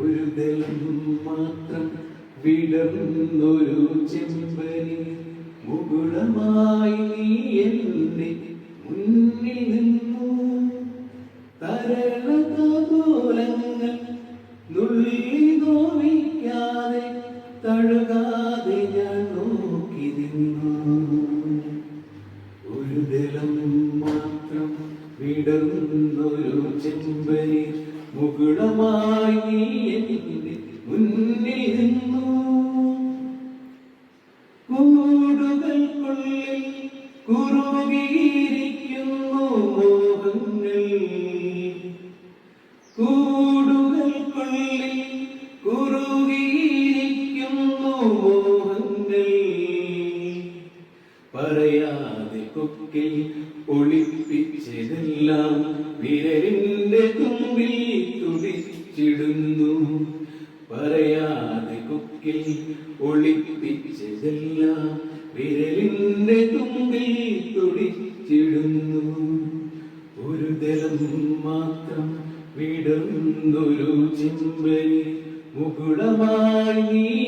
ഒരു ദളം മാത്രം വിടർന്നൊരു ചെമ്പനി. മുകുളമായി നീ എന്നെ മുന്നിൽ നിന്നു. തരളതോലങ്ങൾ നുള്ളി നോവിക്കാതെ തഴുകാതെ ഞാൻ നോക്കി നിന്നു. ഒരു ദളം വിടർന്നൊരു ചെമ്പരി മുകുടമായി മുന്നിൽ നിന്നു കൂടുകൾക്കുള്ളിൽ കുറുകിയിരിക്കുന്നു മോഹങ്ങൾ. കൂടുകൾക്കുള്ളിൽ കുറുകിയിരിക്കുന്നു മോഹങ്ങൾ. പറയാതെ കൊക്കിൽ ഒളിപ്പിച്ചതെല്ലാം വിരലിന്റെ തുമ്പിൽ തുടിച്ചിടുന്നു. പറയാതെ കൊക്കിൽ ഒളിപ്പിച്ചതെല്ലാം വിരലിന്റെ തുമ്പിൽ തുടിച്ചിടുന്നു. ഒരു ദലം മാത്രം വിടുന്നൊരു ചിമ്പരി മുകുടമായി നീ